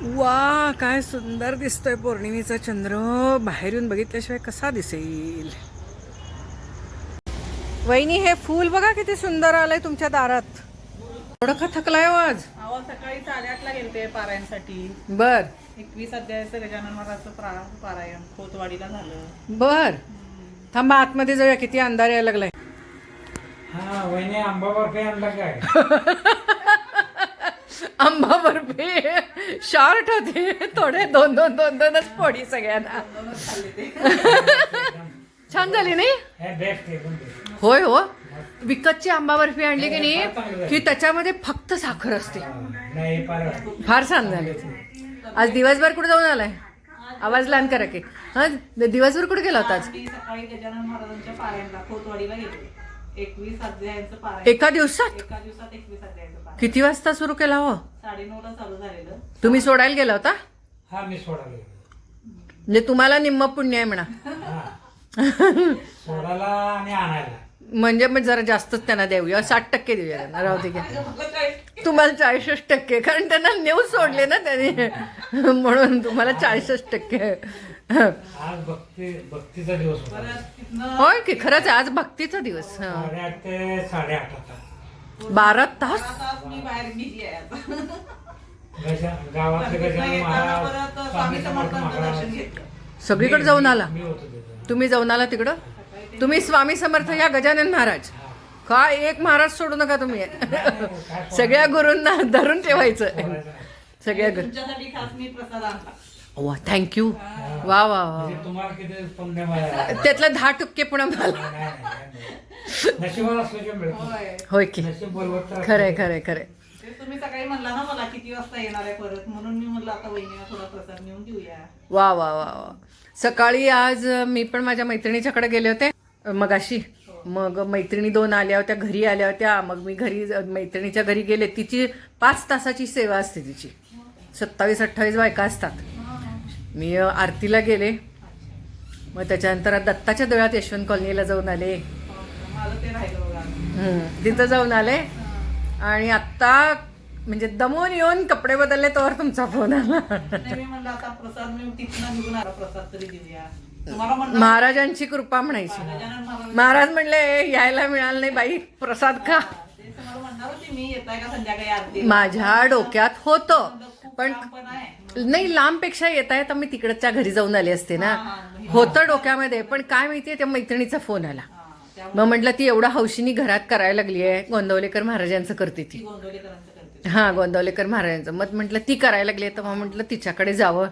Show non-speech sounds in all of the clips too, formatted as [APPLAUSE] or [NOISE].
वा काय सुंदर दिसतोय पौर्णिमेचा चंद्र. बाहेरून बघितल्याशिवाय कसा दिसेल? वहिनी हे फूल बघा किती सुंदर आलंय तुमच्या दारात. थोडं का थकलाय हो आज? अहो सकाळी साडेआठला गेलते पारायणसाठी. बर. एकवीस अध्यायाचं गजानन महाराजचं प्रा पारायण खोतवाडीला झालं. बर. थांबा आतमध्ये जाऊया किती अंधार यायला लागलाय. हा वहिनी आंबा बर्फी आणला काय? [LAUGHS] आंबा बर्फी शॉर्ट होते. थोडे दोन दोन दोन दोनच पोडी सगळ्यांना. छान झाली नाही? होय हो. विकतची आंबा बर्फी आणली की नाही की त्याच्यामध्ये फक्त साखर असते. फार फार छान झाली. आज दिवसभर कुठे जाऊन आलाय? आवाज लहान करा की. हा दिवसभर कुठे गेला होता आज? एकवीस अध्यायांचं पारायण. एका दिवसात? एका दिवसात एकवीस अध्यायांचं पारायण. किती वाजता सुरू केला हो? साडेनऊला चालू झालेलं. तुम्ही सोडायला गेला होता? हा मी सोडायला गेलो. म्हणजे तुम्हाला निम्म पुण्य आहे म्हणा. हा. सोडायला आणि आणायला. म्हणजे मग जरा जास्तच त्यांना देऊया. साठ टक्के देऊया त्यांना. राहू दे. तुम्हाला चाळीसच टक्के. कारण त्यांना नेऊ सोडले ना त्यांनी. म्हणून तुम्हाला चाळीसच टक्के. आज भक्ती भक्तीचा दिवस होता. परत तिथनं होय की खरंच आहे, आज भक्तीचा दिवस हा. साडेआठ ते साडेआठ आता. बारा तास? मी बाहेर गावातले गजानन महाराज स्वामी समर्थ महाराज. सगळीकडे जाऊन आला? तुम्ही जाऊन आला तिकडं? तुम्ही स्वामी समर्थ या गजानन महाराज. काय एक महाराज सोडू नका तुम्ही. सगळ्या गुरूंना धरून ठेवायचं. सगळ्या गुरु वा थँक्यू वा वा वा. म्हणजे तुम्हाला किती पुण्य मिळालं. त्यातलं दहा टक्के पुन्हा मला. नाही, नाही, नाही. नशिबाला असलं की मिळतं होय. होय की. नशीब बरोबर तर खरंय खरंय खरंय. ते तुम्ही सकाळी म्हणला ना मला किती वाजता येणार आहे परत? म्हणून मी म्हणलं आता वहिनीला थोडा प्रसाद नेऊन देऊया. वा वा वा वा. सकाळी आज मी पण माझ्या मैत्रिणीच्याकडे गेले होते. मगाशी. मग मैत्रिणी दोन आल्या होत्या घरी आल्या होत्या. मग मी घरी मैत्रिणीच्या घरी गेले. तिची पाच तासाची सेवा असते तिची. सत्तावीस अठ्ठावीस बायका असतात. मी आरतीला गेले. मग त्याच्यानंतर दत्ताच्या देवळात यशवंत कॉलनीला जाऊन आले. तिथं जाऊन आले. आणि आत्ता म्हणजे दमून येऊन कपडे बदलले तोवर तुमचा फोन आला. महाराजांची कृपा म्हणायची. महाराज म्हणले यायला मिळालं नाही बाई प्रसाद का माझ्या डोक्यात होतं. पण नाही लांबपेक्षा येत आहे तर मी तिकडच्या घरी जाऊन आले असते ना. होतं डोक्यामध्ये पण काय माहितीये त्या मैत्रिणीचा फोन आला. मग म्हटलं ती एवढं हौशीनी घरात करायला लागली आहे गोंदवलेकर महाराजांचं करते ती. हा गोंदवलेकर महाराजांचं. मग म्हटलं ती करायला लागली आहे तर मग म्हटलं तिच्याकडे जावं.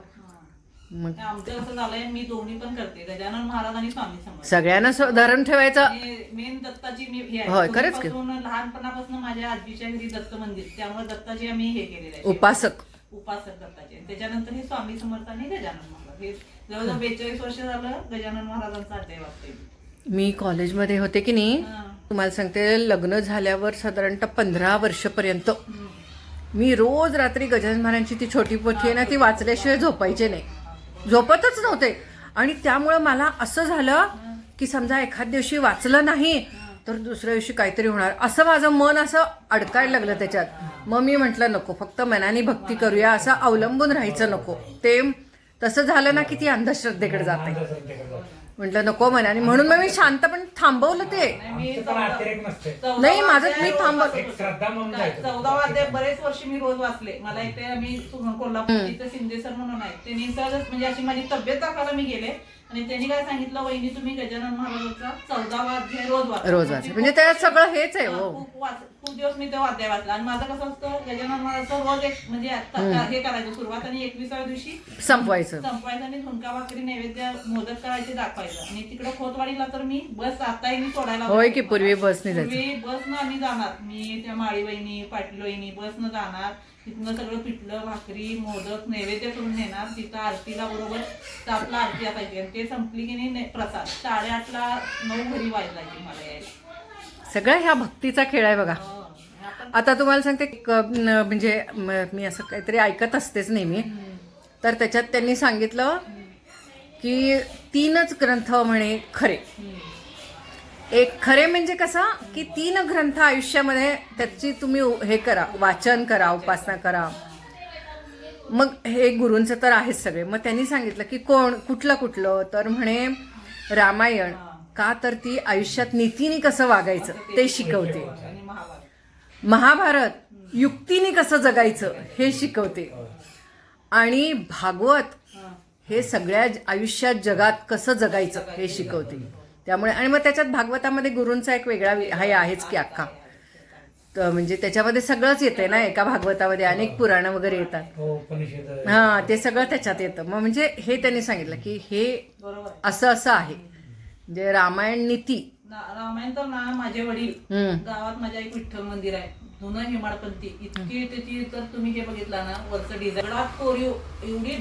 मग आमचं असं झालंय मी दोन्ही पण करते गजानन महाराज आणि स्वामी सगळ्यांना धरण ठेवायचं. मेन दत्ताची मी. होय, खरंच लहानपणापासून माझ्या आजीच्या घरी दत्त मंदिर त्यामुळे दत्ताची आम्ही हे केलेलं उपासक. उपासक दत्ताचे त्याच्यानंतर हे स्वामी समर्थ आणि गजानन महाराज. हे जवळजवळ बेचाळीस वर्ष झालं गजानन महाराजांचा अध्याय वाचते मी. कॉलेजमध्ये होते की नाही. तुम्हाला सांगते लग्न झाल्यावर साधारणतः पंधरा वर्षपर्यंत. मी रोज रात्री गजानन महाराजांची ती छोटी पोथी आहे ना ती वाचल्याशिवाय झोपायचे नाही. झोपतच नव्हते. आणि त्यामुळं मला असं झालं की समजा एखाद दिवशी वाचलं नाही तर दुसऱ्या दिवशी काहीतरी होणार. असं माझं मन असं अडकायला लागलं त्याच्यात. मग मी म्हटलं नको फक्त मनाने भक्ती करूया असं अवलंबून राहायचं नको. ते तसं झालं ना की ती अंधश्रद्धेकडे जाते म्हटलं नको मनाने. म्हणून मग मी शांतपणे थांबवलं ते. नाही, माझं मी थांबवलं बरेच वर्ष मी रोज वाचले. मला इथे मी कोल्हापूर शिंदे सर म्हणून आहे ते निसर्गच म्हणजे अशी माझी तब्येत दाखवायला मी गेले. आणि त्यांनी काय सांगितलं वहिनी तुम्ही गजानन महाराजांचा चौदावा अध्याय रोज वाचा. रोज वाच. म्हणजे त्यात सगळं हेच आहे हा, खूप वाच खूप दिवस मी तेव्हा अध्याय वाचला. आणि माझं कसं असतं गजानन महाराजचं रोज एक म्हणजे आता हे करायचं सुरुवात आणि एकविसाव्या दिवशी संपवायचं. संपवायचं आणि झुणका भाकरी नैवेद्य मोदक करायचे दाखवायचं. आणि तिकडे खोतवाडीला तर मी बस आताही मी सोडायला होय की. पूर्वी बसने जायचं. पूर्वी बसनं आम्ही जाणार. मी त्या माळी वहिनी पाटील वहिनी बसनं जाणार. तिथनं सगळं पिठलं भाकरी मोदक नैवेद्य करून नेणार. तिथं आरतीला बरोबर सातला आरती असायची आणि ते संपली की नाही प्रसाद. साडेआठला नऊ घरी वाजलायची मला यायला. सगळं ह्या भक्तीचा खेळ आहे बघा. हो. आता तुम्हाला सांगते म्हणजे म- मी असं काहीतरी ऐकत असतेच नेहमी. तर त्याच्यात त्यांनी सांगितलं की तीनच ग्रंथ म्हणे खरे. एक खरे म्हणजे कसं की तीन ग्रंथ आयुष्यामध्ये त्याची तुम्ही हे करा वाचन करा उपासना करा. मग हे गुरूंचं तर आहेच सगळे. मग त्यांनी सांगितलं की कोण कुठलं कुठलं? तर म्हणे रामायण. का तर ती आयुष्यात नीतीने कसं वागायचं ते शिकवते. महाभारत युक्तीने कसं जगायचं हे शिकवते. आणि भागवत हे सगळ्या आयुष्यात जगात कसं जगायचं हे शिकवते. त्यामुळे आणि मग त्याच्यात भागवतामध्ये गुरूंचा एक वेगळा हे आहेच की अख्खा तर म्हणजे त्याच्यामध्ये सगळंच येते ना एका भागवतामध्ये अनेक पुराणं वगैरे येतात. हो उपनिषद. हा ते सगळं त्याच्यात येतं. मग म्हणजे हे त्यांनी सांगितलं की हे बरोबर. आहे. असं असं आहे. म्हणजे रामायण नीती. रामायण तर ना माझे वडील. गावात माझ्या एक विठ्ठल मंदिर आहे. जुनं हेमाडपंथी. इतकी त्याची तर तुम्ही हे बघितला ना वरचं डिझाईन कोरीव एवढी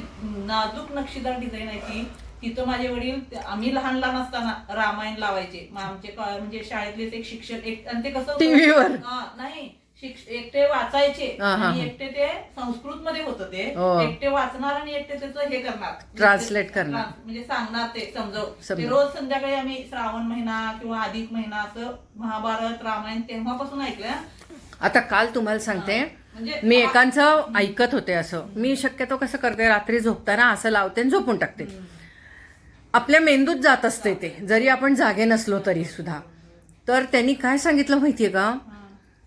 नाजूक नक्षीदार डिझाईन आहे ती. तिथं माझे वडील आम्ही लहान लहान असताना रामायण लावायचे. मग आमचे म्हणजे शाळेतलेच एक शिक्षक एक आणि ते कसं नाही एकटे वाचायचे आणि. एकटे ते संस्कृत मध्ये होतं ते. हो. एकटे वाचणार आणि एकटे त्याचं हे करणार. Translate करणार. ट्रान्स- म्हणजे सांगणार ते समजव. ते रोज संध्याकाळी आम्ही श्रावण महिना किंवा अधिक महिना असं महाभारत रामायण तेव्हापासून ऐकलं आता काल तुम्हाला सांगते. म्हणजे मी एकांचं ऐकत होते असं. मी शक्यतो कसं करते रात्री झोपताना असं लावते आणि झोपून टाकते. आपल्या मेंदूत जात असते ते जरी आपण जागे नसलो तरी सुद्धा. तर त्यांनी काय सांगितलं माहितीये का?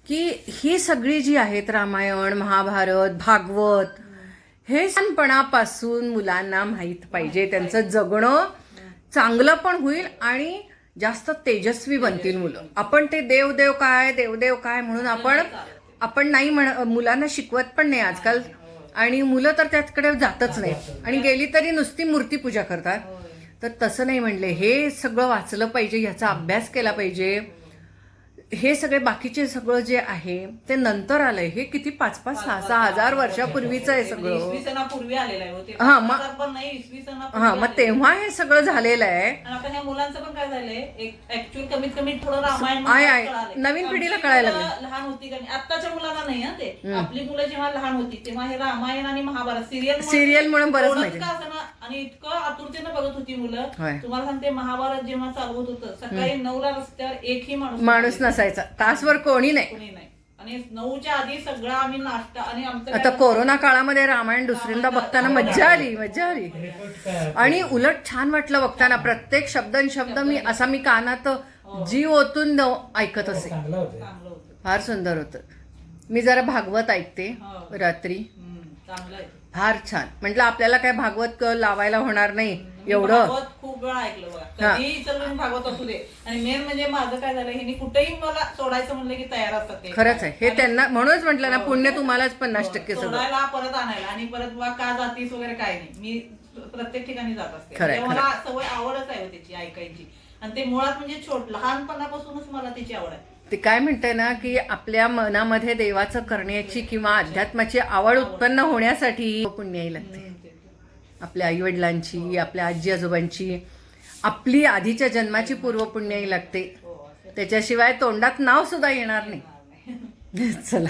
की ही सगळी जी आहेत रामायण महाभारत भागवत हे लहानपणापासून मुलांना माहीत पाहिजे. त्यांचं जगणं चांगलं पण होईल आणि जास्त तेजस्वी बनतील मुलं. आपण ते देव देव काय देवदेव काय म्हणून आपण आपण नाही म्हण मुलांना शिकवत पण नाही आजकाल. आणि मुलं तर त्याकडे जातच नाही आणि गेली तरी नुसती मूर्तीपूजा करतात. तर तसं नाही म्हणले हे सगळं वाचलं पाहिजे ह्याचा अभ्यास केला पाहिजे हे सगळे बाकीचे सगळं जे आहे ते नंतर आलंय हे किती पाच पाच सहा सहा हजार वर्षापूर्वीचं आहे सगळं हो. हा, मग- हा मग. तेव्हा हे सगळं झालेलं आहे मुलांचं पण काय झालंय कमीत कमी थोडं रामायण. नवीन पिढीला कळायला. लहान होती आत्ताच्या मुलांना नाही हा ते आपली मुलं जेव्हा लहान होती तेव्हा हे रामायण आणि महाभारत सिरियल Serial मुळे बरंच माहिती. आणि इतकं आतुरतेनं बघत होती मुलं. होय. तुम्हाला सांगते महाभारत जेव्हा चालू होत सकाळी नऊला रस्त्यावर एकही माणूस माणूस नसायचा. तासभर कोणी नाही. कोणी नाही. आणि नऊच्या आधी सगळा आम्ही नाश्ता आणि आमचं आता काय- कोरोना काळामध्ये रामायण दुसऱ्यांदा बघताना मज्जा आली मज्जा आली. आणि उलट छान वाटलं बघताना प्रत्येक शब्द आणि शब्द मी असा मी कानात जीव ओतून न- ऐकत असे. चांगलं होतं. चांगलं होतं. फार सुंदर होतं. मी जरा भागवत ऐकते हो. रात्री. हम्म, फार छान. म्हटलं आपल्याला काय भागवत लावायला होणार नाही एवढं. भागवत खूप वेळा ऐकलं बघा. मी भागवत असू दे. आणि मेन म्हणजे माझं काय झालं हे कुठेही मला सोडायचं म्हणलं की तयार असतात ते. खरंच आहे. हे त्यांना म्हणूनच म्हटलं ना पुण्य तुम्हालाच पन्नास टक्के सगळं. सोडायला परत आणायला. आणि परत बा का जातीस वगैरे काय नाही. मी प्रत्येक ठिकाणी जात असते. म्हणजे मला सवय आवडच आहे हो त्याची ऐकायची. आणि ते मुळात म्हणजे छोट लहानपणापासूनच मला त्याची आवड आहे. ते काय म्हणते ना की आपल्या मनामध्ये देवाचं करण्याची किंवा अध्यात्माची आवड उत्पन्न होण्यासाठी पुण्याही लागते आपल्या आई वडिलांची आपल्या आजी आजोबांची आपली आधीच्या जन्माची पूर्वपुण्याही लागते त्याच्याशिवाय तोंडात नाव सुद्धा येणार नाही. [LAUGHS] चला.